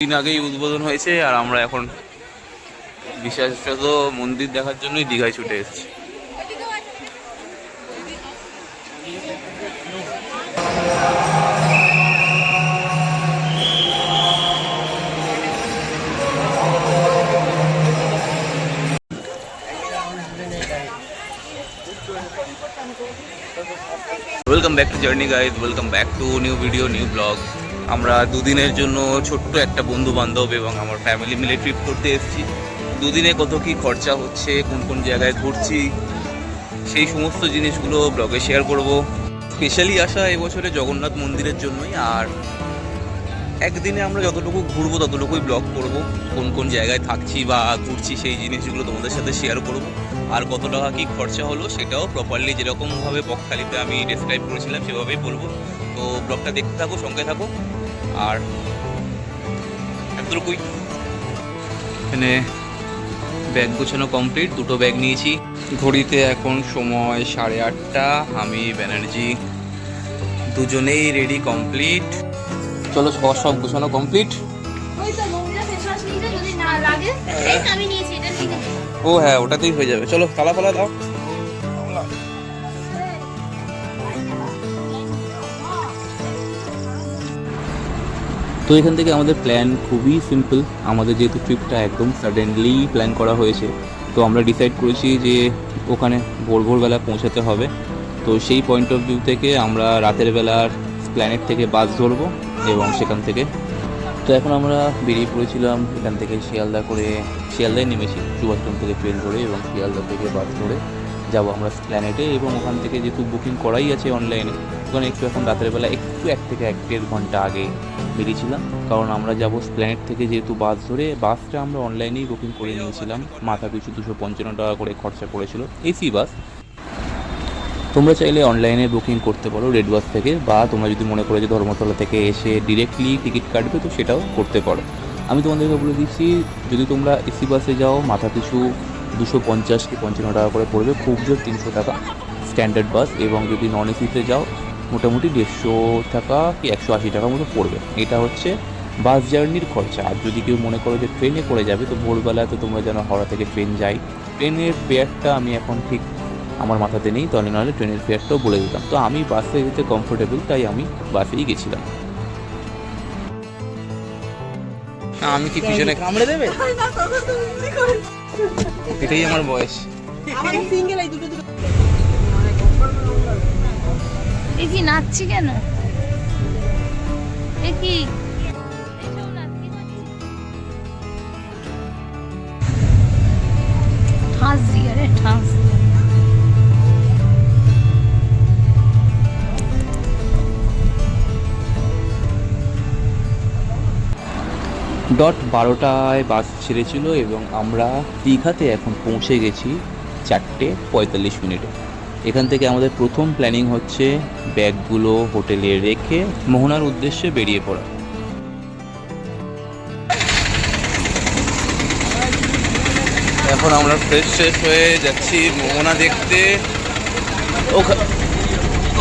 দিন আগেই উদ্বোধন হয়েছে আর আমরা এখন বিশেষত মন্দির দেখার জন্যই দীঘায় ছুটে এসেছি। Welcome back to journey guys welcome back to new video new vlog আমরা দুদিনের জন্য ছোট্ট একটা বন্ধু বান্ধব এবং আমার ফ্যামিলি মিলে ট্রিপ করতে এসেছি। দুদিনে কত কি খরচা হচ্ছে, কোন কোন জায়গায় ঘুরছি, সেই সমস্ত জিনিসগুলো ব্লগে শেয়ার করব। স্পেশালি আসা এবছরে জগন্নাথ মন্দিরের জন্যই, আর একদিনে আমরা যতটুকু ঘুরবো, ততটুকুই ব্লগ করব। কোন কোন জায়গায় থাকছি বা ঘুরছি, সেই জিনিসগুলো তোমাদের সাথে শেয়ার করব। আর কত টাকা কি খরচা হলো, সেটাও প্রপারলি যেরকমভাবে বকখালিতে আমি ডেসক্রাইব করেছিলাম, সেভাবেই বলব। তো ব্লগটা দেখতে থাকো, সঙ্গে থাকো। আর এতটুকুই এখানে ব্যাগ গোছানো কমপ্লিট দুটো ব্যাগ নিয়েছি। ঘড়িতে এখন সময় সাড়ে আটটা আমি ব্যানার্জি। দুজনেই রেডি কমপ্লিট চলো সব সব গোছানো কমপ্লিট। ও হ্যাঁ ওটাতেই হয়ে যাবে। চলো তালা ফালা দাও। তো এখান থেকে আমাদের প্ল্যান খুবই সিম্পল আমাদের যেহেতু ট্রিপটা একদম সাডেনলি প্ল্যান করা হয়েছে, তো আমরা ডিসাইড করেছি যে ওখানে ভোর ভোরবেলা পৌঁছাতে হবে। তো সেই পয়েন্ট অফ ভিউ থেকে আমরা রাতের বেলার প্ল্যানেট থেকে বাস ধরবো এবং সেখান থেকে তো এখন আমরা বেরিয়ে পড়েছিলাম এখান থেকে শিয়ালদা করে, শিয়ালদায় নেমেছি সুভাষগ্রাম থেকে ট্রেন ধরে এবং শিয়ালদা থেকে বাস ধরে। যাব আমরা প্ল্যানেটে এবং ওখান থেকে যেহেতু বুকিং করাই আছে অনলাইনে ওখানে একটু এখন রাতের বেলা একটু এক থেকে এক দেড় ঘণ্টা আগে বেরিয়েছিলাম। কারণ আমরা যাব প্ল্যানেট থেকে যেহেতু বাস ধরে, বাসটা আমরা অনলাইনেই বুকিং করে নিয়েছিলাম। মাথা পিছু দুশো পঞ্চান্ন টাকা করে খরচা পড়েছিল এসি বাস। তোমরা চাইলে অনলাইনে বুকিং করতে পারো রেড বাস থেকে, বা তোমরা যদি মনে করো যে ধর্মতলা থেকে এসে ডিরেক্টলি টিকিট কাটবে, তো সেটাও করতে পারো। আমি তোমাদেরকে বলে দিচ্ছি, যদি তোমরা এসি বাসে যাও, মাথা পিছু দুশো পঞ্চাশ কি পঞ্চান্ন টাকা করে পড়বে খুব জোর তিনশো টাকা স্ট্যান্ডার্ড বাস এবং যদি নন এসিতে যাও মোটামুটি দেড়শো টাকা কি একশো আশি টাকা মতো পড়বে এটা হচ্ছে বাস জার্নির খরচা আর যদি কেউ মনে করো যে ট্রেনে করে যাবে তো ভোরবেলা তো তোমরা যেন হাওড়া থেকে ট্রেন যাই ট্রেনের ফেয়ারটা আমি এখন ঠিক আমার মাথাতে নেই তাহলে নাহলে ট্রেনের ফেয়ারটাও বলে দিতাম তো আমি বাসে যেতে কমফোর্টেবল তাই আমি বাসেই গেছিলাম আমি কি পিছনে কামড়ে দেবে এটাই আমার বয়স। সিঙ্গেল এই দুটো দুটো। এই কি নাচছি কেন? এ কি নাচ, কি করছিস? ঠাস দিয়ে। ঠাস ডট বারোটায় বাস ছেড়েছিল এবং আমরা দীঘাতে এখন পৌঁছে গেছি চারটে পঁয়তাল্লিশ মিনিটে। এখান থেকে আমাদের প্রথম প্ল্যানিং হচ্ছে ব্যাগগুলো হোটেলে রেখে মোহনার উদ্দেশ্যে বেরিয়ে পড়া। এখন আমরা ফ্রেশ ফ্রেশ হয়ে যাচ্ছি মোহনা দেখতে। ওখা-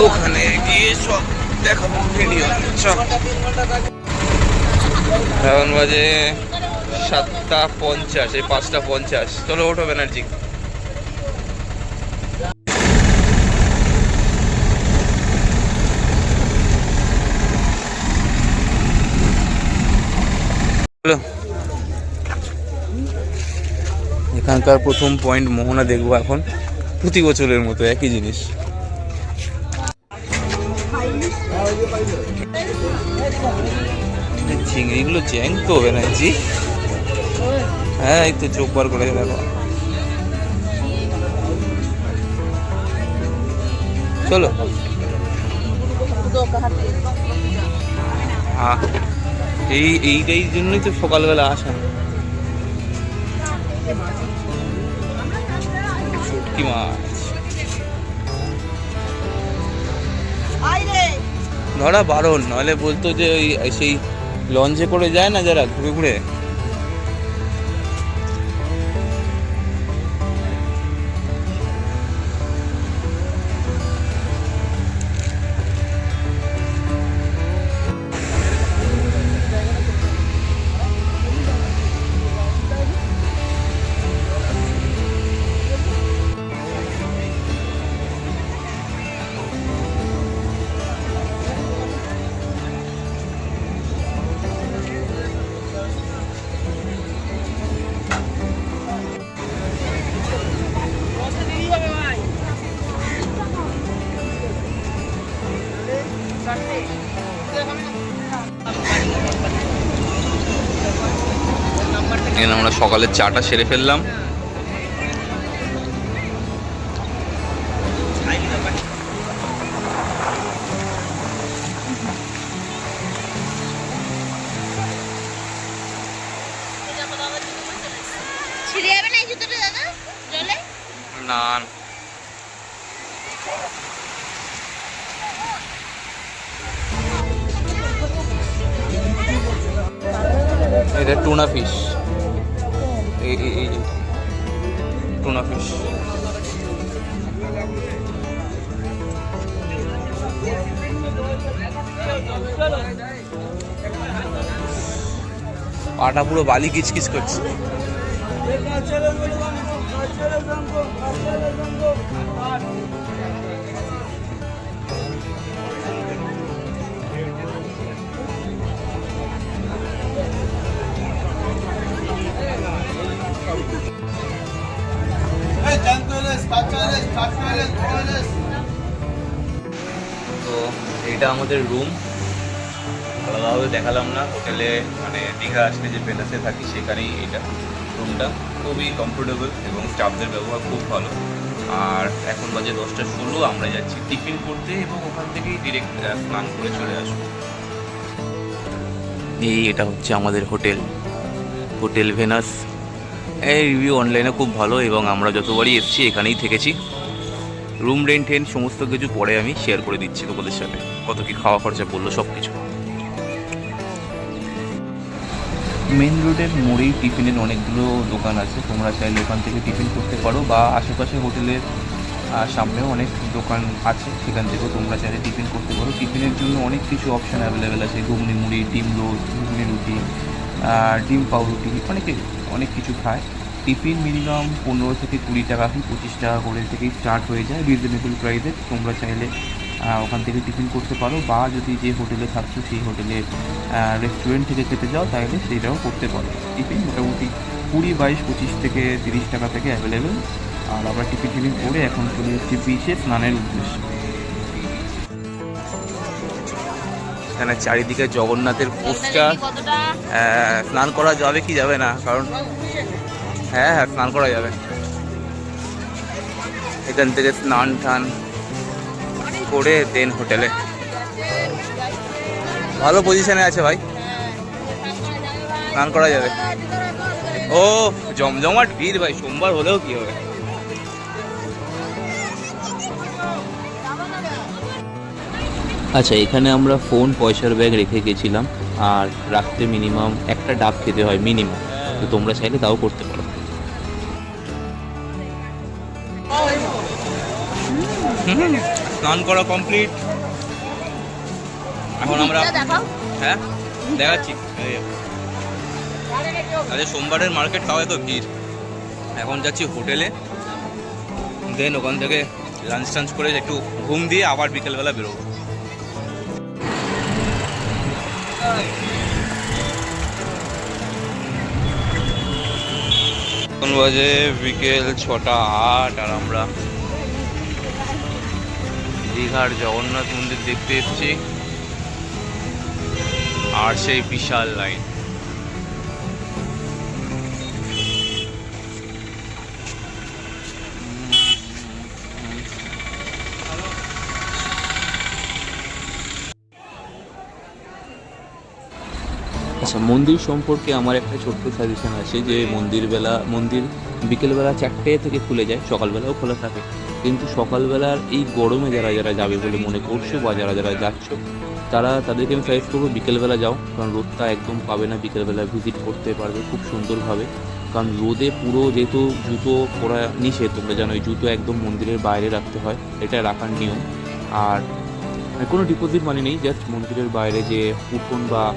ওখানে গিয়ে সব দেখাবো ভিডিও। এখন বাজে সাতটা পঞ্চাশ, এই পাঁচটা পঞ্চাশ। চলো ওঠো ব্যানার্জি। এখানকার প্রথম পয়েন্ট মোহনা দেখব এখন। প্রতি বছরের মতো একই জিনিস। চিংড়িগুলো জ্যাং তো ব্যানার্জি হ্যাঁ এই তো চোখ বার করে দেখো। চলো। এই, এইটাই জন্যই তো সকালবেলা আসা। শুটকি মাছ ধরা বারণ, নাহলে বলতো যে ওই সেই লঞ্চে করে যায় না যারা? ঘুরে ঘুরে? সকালের চাটা সেরে ফেললাম। না। এটা টুনা ফিশ। এই যে টুনা ফিশ পাটা পুরো বালি কিচকিচ করছে। এটা আমাদের রুম আলাদাভাবে দেখালাম না হোটেলে মানে দীঘা আসলে যে প্যালেসে থাকি সেখানেই এটা রুমটা খুবই কমফোর্টেবল এবং স্টাফদের ব্যবহার খুব ভালো। আর এখন বাজে দশটা ষোলো, আমরা যাচ্ছি টিফিন করতে এবং ওখান থেকেই ডিরেক্ট স্নান করে চলে আসব। এই এটা হচ্ছে আমাদের হোটেল হোটেল ভেনাস। এই রিভিউ অনলাইনে খুব ভালো এবং আমরা যতবারই এসেছি এখানেই থেকেছি। রুম রেন্ট সমস্ত কিছু পরে আমি শেয়ার করে দিচ্ছি তোমাদের সাথে। কত কি খাওয়া খরচা পড়ল সব কিছু মেন রোডের মোড়েই টিফিনের অনেকগুলো দোকান আছে। তোমরা চাইলে ওখান থেকে টিফিন করতে পারো বা আশেপাশে হোটেলের সামনেও অনেক দোকান আছে। সেখান থেকেও তোমরা চাইলে টিফিন করতে পারো। টিফিনের জন্য অনেক কিছু অপশান অ্যাভেলেবেল আছে। ঘুগনি, মুড়ি, ডিম রোল ঘুগনি রুটি ডিম পাউরুটি, অনেকে অনেক কিছু খায়। টিফিন মিনিমাম পনেরো থেকে কুড়ি টাকা কি পঁচিশ টাকা করে থেকেই স্টার্ট হয়ে যায় রিজনেবল প্রাইসে তোমরা চাইলে ওখান থেকে টিফিন করতে পারো বা যদি যে হোটেলে থাকছো সেই হোটেলের রেস্টুরেন্ট থেকে খেতে যাও তাহলে সেইটাও করতে পারো। টিফিন মোটামুটি কুড়ি বাইশ পঁচিশ থেকে তিরিশ টাকা থেকে অ্যাভেলেবেল আর আমরা টিফিন টিফিন করে এখন চলে এসেছি বিচে স্নানের উদ্দেশ্যে। এখানে চারিদিকে জগন্নাথের পোস্টার স্নান করা যাবে কি যাবে না? কারণ হ্যাঁ হ্যাঁ স্নান করা যাবে। এখান থেকে স্নান টান করে দেন হোটেলে। ভালো পজিশনে আছে ভাই। স্নান করা যাবে। ও জমজমাট ভিড় ভাই সোমবার হলেও কি হবে? আচ্ছা এখানে আমরা ফোন পয়সার ব্যাগ রেখে গেছিলাম আর রাখতে মিনিমাম একটা ডাব খেতে হয় মিনিমাম তো তোমরা চাইলে তাও করতে পারো। হুম, স্নান করা কমপ্লিট এখন আমরা হ্যাঁ দেখাচ্ছি। আরে সোমবারের মার্কেট তাও এত ভিড়। এখন যাচ্ছি হোটেলে। দেন ওখান থেকে লাঞ্চ টাঞ্চ করে একটু ঘুম দিয়ে আবার বিকেলবেলা বেরোবো। এখন বাজে বিকেল ছটা আট আর আমরা দীঘার জগন্নাথ মন্দির দেখতে এসেছি। আর সেই বিশাল লাইন। আচ্ছা মন্দির সম্পর্কে আমার একটা ছোট্ট সাজেশন আছে যে মন্দির বেলা, মন্দির বিকেলবেলা চারটে থেকে খুলে যায়, সকালবেলাও খোলা থাকে। কিন্তু সকালবেলার এই গরমে যারা যারা যাবে বলে মনে করছ বা যারা যারা যাচ্ছ, তারা তাদেরকে আমি সাজেস্ট করব বিকেলবেলা যাও, কারণ রোদটা একদম পাবে না, বিকেলবেলা ভিজিট করতে পারবে খুব সুন্দরভাবে। কারণ রোদে পুরো যেহেতু জুতো পরা নিষেধ, তোমরা জানো এই জুতো একদম মন্দিরের বাইরে রাখতে হয়, এটা রাখার নিয়ম। আর কোনো ডিপোজিট মানে নেই জাস্ট মন্দিরের বাইরে যে উঠোন বা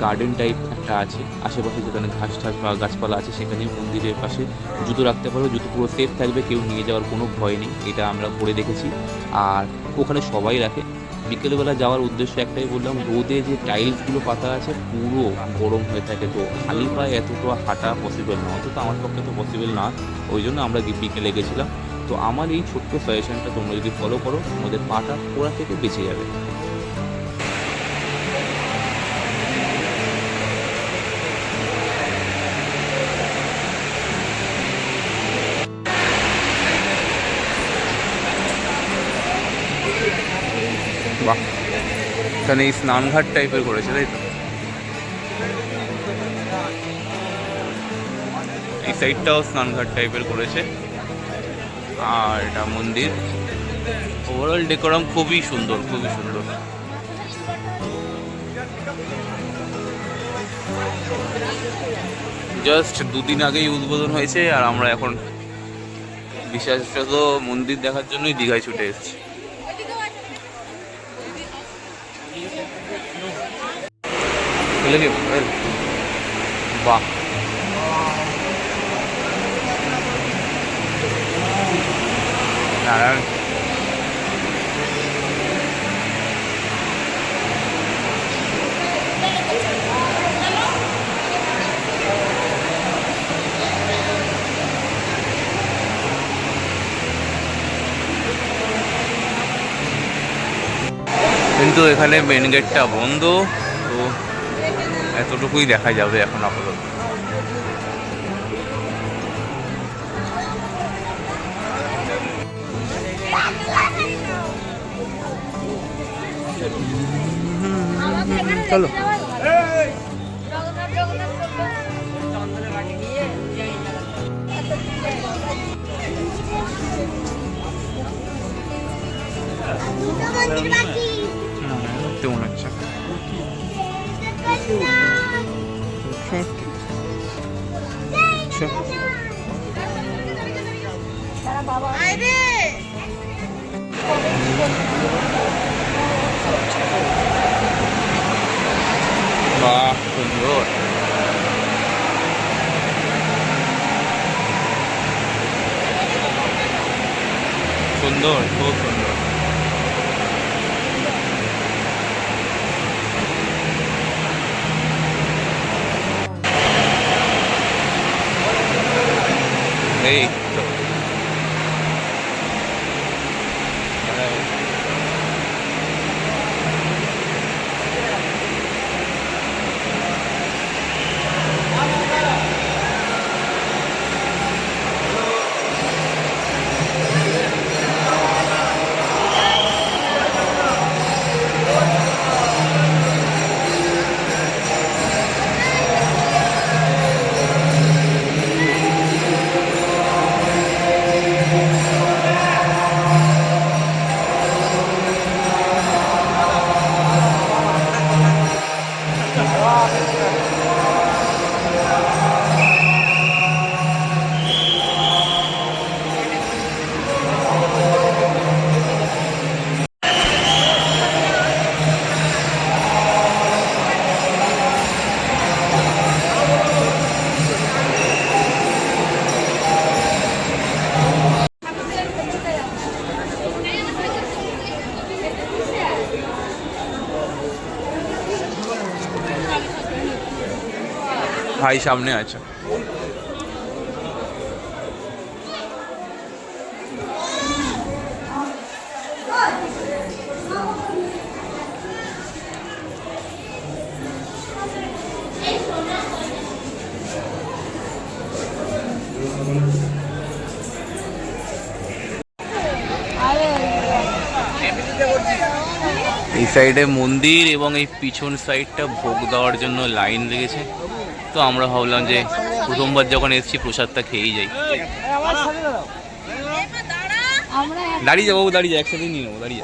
গার্ডেন টাইপ একটা আছে, আশেপাশে যেখানে ঘাস ঠাস বা গাছপালা আছে, সেখানে মন্দিরের পাশে জুতো রাখতে পারো, জুতো পুরো সেফ থাকবে, কেউ নিয়ে যাওয়ার কোনো ভয় নেই, এটা আমরা করে দেখেছি। আর ওখানে সবাই রাখে। বিকেলবেলা যাওয়ার উদ্দেশ্য একটাই বললাম, রোদে যে টাইলসগুলো পাতা আছে, পুরো গরম হয়ে থাকে তো। খালি পায়ে এতটা হাঁটা পসিবল না অন্তত আমার পক্ষে তো পসিবল না। ওই জন্য আমরা বিকেলে গেছিলাম। তো আমার এই ছোট্ট সাজেশনটা তোমরা যদি ফলো করো, তোমাদের পাটা পোড়া থেকে বেঁচে যাবে। বাহ, এখানে এই স্নানঘাট টাইপের করেছে, তাই তো? এই সাইডটাও স্নানঘাট টাইপের করেছে। আর এটা মন্দির। ওভারঅল ডেকোরাম খুবই সুন্দর খুবই সুন্দর। জাস্ট দুদিন আগেই উদ্বোধন হয়েছে আর আমরা এখন বিশেষত মন্দির দেখার জন্যই দীঘায় ছুটে এসেছি। বাহ। নারায়ণ কিন্তু এখানে মেন গেটটা বন্ধ তো এতটুকুই দেখা যাবে এখন আপাতত। চলো। জগন্নাথ জগন্নাথ করবে। তেমন আচ্ছা আরে বাহ সুন্দর সুন্দর খুব সুন্দর এই তো। ভাই সামনে আছে। এই সাইডে মন্দির এবং এই পিছন সাইডটা ভোগ দেওয়ার জন্য লাইন লেগেছে। তো আমরা ভাবলাম যে প্রথমবার যখন এসেছি প্রসাদটা খেয়েই যাই। দাঁড়িয়ে যাব দাঁড়িয়ে যাই একসাথে নিয়ে নেব দাঁড়িয়ে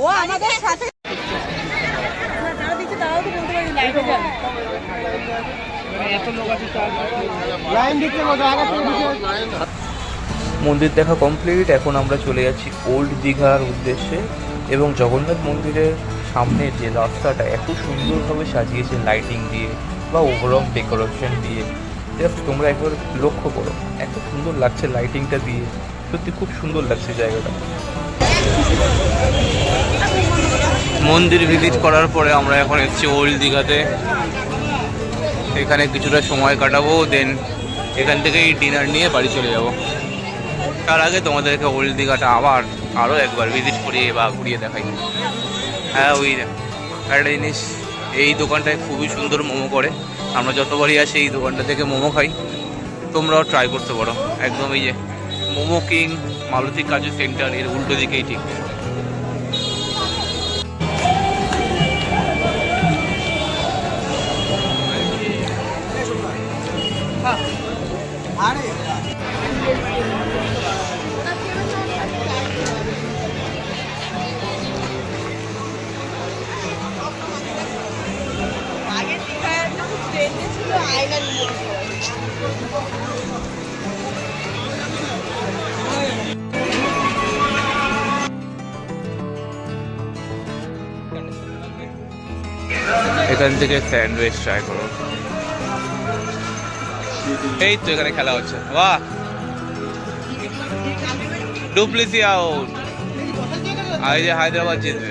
মন্দির দেখা কমপ্লিট এখন আমরা চলে যাচ্ছি ওল্ড দীঘার উদ্দেশ্যে এবং জগন্নাথ মন্দিরের সামনের যে রাস্তাটা এত সুন্দরভাবে সাজিয়েছে লাইটিং দিয়ে। বা ওভারঅল ডেকোরেশন দিয়ে জাস্ট তোমরা একবার লক্ষ্য করো, এত সুন্দর লাগছে লাইটিংটা দিয়ে, সত্যি খুব সুন্দর লাগছে জায়গাটা। মন্দির ভিজিট করার পরে আমরা এখন এসেছি ওল্ড দীঘাতে। এখানে কিছুটা সময় কাটাবো দেন এখান থেকেই ডিনার নিয়ে বাড়ি চলে যাব। তার আগে তোমাদেরকে ওল্ড দীঘাটা আবার আরও একবার ভিজিট করিয়ে বা ঘুরিয়ে দেখাই। হ্যাঁ ওই একটা জিনিস এই দোকানটায় খুবই সুন্দর মোমো করে। আমরা যতবারই আসি এই দোকানটা থেকে মোমো খাই। তোমরাও ট্রাই করতে পারো। একদম এই যে, মোমো কিং, মালতী কাজু সেন্টার এর উল্টো দিকেই ঠিক। এখান থেকে স্যান্ডউইচ ট্রাই করো। এই তো এখানে খেলা হচ্ছে। বাহ! ডুপ্লিসি আউট যে হায়দ্রাবাদ জিতবে।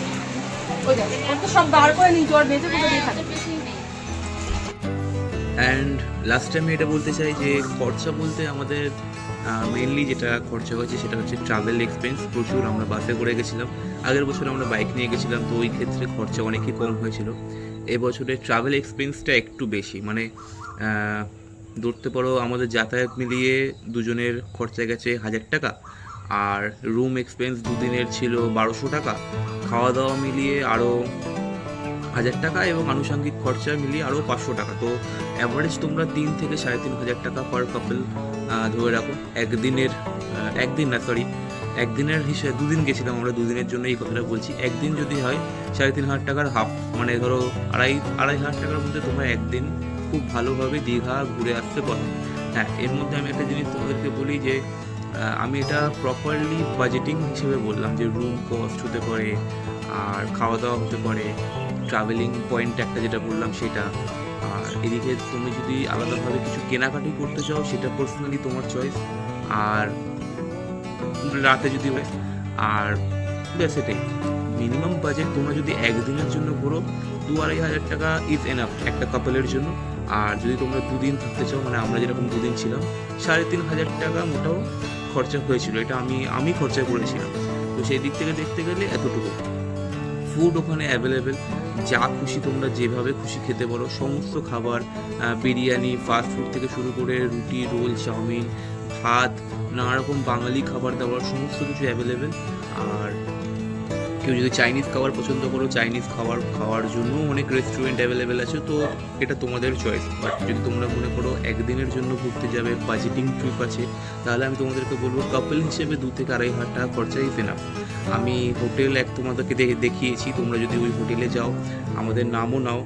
অ্যান্ড লাস্ট আমি এটা বলতে চাই যে, খরচা বলতে আমাদের মেনলি যেটা খরচা হয়েছে সেটা হচ্ছে ট্রাভেল এক্সপেন্স প্রচুর আমরা বাসে করে গেছিলাম। আগের বছর আমরা বাইক নিয়ে গেছিলাম, তো ওই ক্ষেত্রে খরচা অনেকই কম হয়েছিল। এবছরে ট্রাভেল এক্সপেন্সটা একটু বেশি মানে ধরতে পারো আমাদের যাতায়াত মিলিয়ে দুজনের খরচা গেছে হাজার টাকা। আর রুম এক্সপেন্স দুদিনের ছিল বারোশো টাকা। খাওয়া দাওয়া মিলিয়ে আরও হাজার টাকা এবং আনুষঙ্গিক খরচা মিলিয়ে আরও পাঁচশো টাকা। তো অ্যাভারেজ তোমরা তিন থেকে সাড়ে তিন হাজার টাকা পার কাপল ধরে রাখো। একদিনের একদিন না সরি একদিনের হিসেবে দুদিন গেছিলাম আমরা, দুদিনের জন্য এই কথাটা বলছি। একদিন যদি হয়, সাড়ে তিন হাজার টাকার হাফ মানে ধরো আড়াই আড়াই হাজার টাকার মধ্যে তোমরা একদিন খুব ভালোভাবে দীঘা ঘুরে আসতে পারো। হ্যাঁ এর মধ্যে আমি একটা জিনিস তোমাদেরকে বলি যে আমি এটা প্রপারলি বাজেটিং হিসেবে বললাম যে রুম কস্ট হতে পারে, আর খাওয়া দাওয়া হতে পারে ট্রাভেলিং পয়েন্ট একটা যেটা বললাম সেটা। আর এদিকে তুমি যদি আলাদাভাবে কিছু কেনাকাটি করতে চাও, সেটা পার্সোনালি তোমার চয়েস আর রাতে যদি আর ব্যাস এটাই মিনিমাম বাজেট তোমরা যদি একদিনের জন্য ঘোরো দু আড়াই হাজার টাকা ইজ এনাফ একটা কাপলের জন্য। আর যদি তোমরা দুদিন থাকতে চাও মানে আমরা যেরকম দুদিন ছিলাম, সাড়ে তিন হাজার টাকা মোটাও খরচা হয়েছিল, এটা আমি আমি খরচা করেছিলাম। তো সেই দিক থেকে দেখতে গেলে এতটুকু। ফুড ওখানে অ্যাভেলেবেল যা খুশি তোমরা যেভাবে খুশি খেতে পারো, সমস্ত খাবার বিরিয়ানি ফাস্ট ফুড থেকে শুরু করে রুটি, রোল, চাউমিন, ভাত নানা রকম বাঙালি খাবার দাবার, সমস্ত কিছু অ্যাভেলেবেল আর কেউ যদি চাইনিজ খাবার পছন্দ করো চাইনিজ খাবার খাওয়ার জন্য অনেক রেস্টুরেন্ট অ্যাভেলেবেল আছে, তো এটা তোমাদের চয়েস বাট যদি তোমরা মনে করো একদিনের জন্য ঘুরতে যাবে বাজেটিং ট্রিপ আছে, তাহলে আমি তোমাদেরকে বলব কাপল হিসেবে দু থেকে আড়াই হাজার টাকা খরচাই না আমি হোটেল এক তোমাদেরকে দেখিয়েছি, তোমরা যদি ওই হোটেলে যাও, আমাদের নামও নাও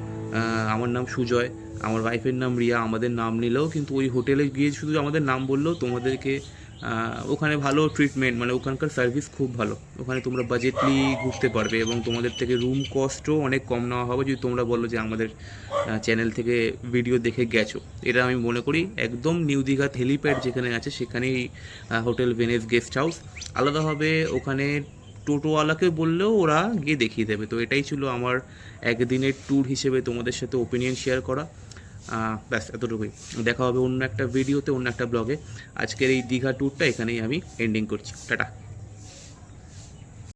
আমার নাম সুজয়, আমার ওয়াইফের নাম রিয়া, আমাদের নাম নিলেও কিন্তু ওই হোটেলে গিয়ে শুধু আমাদের নাম বললেও তোমাদেরকে ওখানে ভালো ট্রিটমেন্ট মানে ওখানকার সার্ভিস খুব ভালো। ওখানে তোমরা বাজেটলি ঘুরতে পারবে এবং তোমাদের থেকে রুম কস্টও অনেক কম নেওয়া হবে। যদি তোমরা বলো যে আমাদের চ্যানেল থেকে ভিডিও দেখে গেছো। এটা আমি মনে করি একদম নিউ দীঘা হেলিপ্যাড যেখানে আছে, সেখানেই হোটেল ভেনেস গেস্ট হাউস আলাদাভাবে ওখানে টোটোওয়ালাকে বললেও ওরা গিয়ে দেখিয়ে দেবে। তো এটাই ছিল আমার একদিনের ট্যুর হিসেবে তোমাদের সাথে ওপিনিয়ন শেয়ার করা। ব্যাস, এতটুকুই। দেখা হবে অন্য একটা ভিডিওতে, অন্য একটা ব্লগে। আজকের এই দীঘা ট্যুরটা এখানেই আমি এন্ডিং করছি। টাটা।